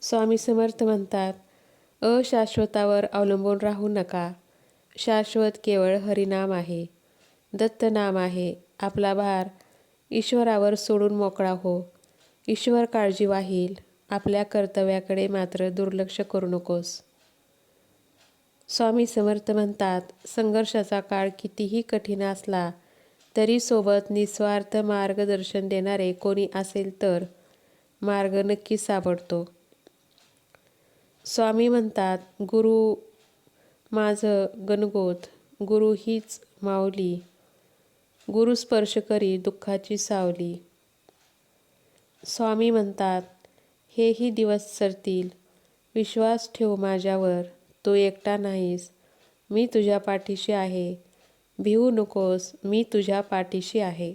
स्वामी समर्थ म्हणतात अशाश्वतावर अवलंबून राहू नका. शाश्वत केवळ हरिनाम आहे. दत्तनाम आहे. आपला भार ईश्वरावर सोडून मोकळा हो. ईश्वर काळजी वाहील. आपल्या कर्तव्याकडे मात्र दुर्लक्ष करू नकोस. स्वामी समर्थ म्हणतात संघर्षाचा काळ कितीही कठीण असला तरी सोबत निस्वार्थ मार्गदर्शन देणारे कोणी असेल तर मार्ग नक्की सापडतो. स्वामी म्हणतात गुरु माझं गणगोत गुरु हीच माऊली. गुरु स्पर्श करी दुःखाची सावली. स्वामी म्हणतात हेही दिवस सरतील. विश्वास ठेव माझ्यावर. तू एकटा नाहीस. मी तुझ्या पाठीशी आहे. भिवू नकोस. मी तुझ्या पाठीशी आहे.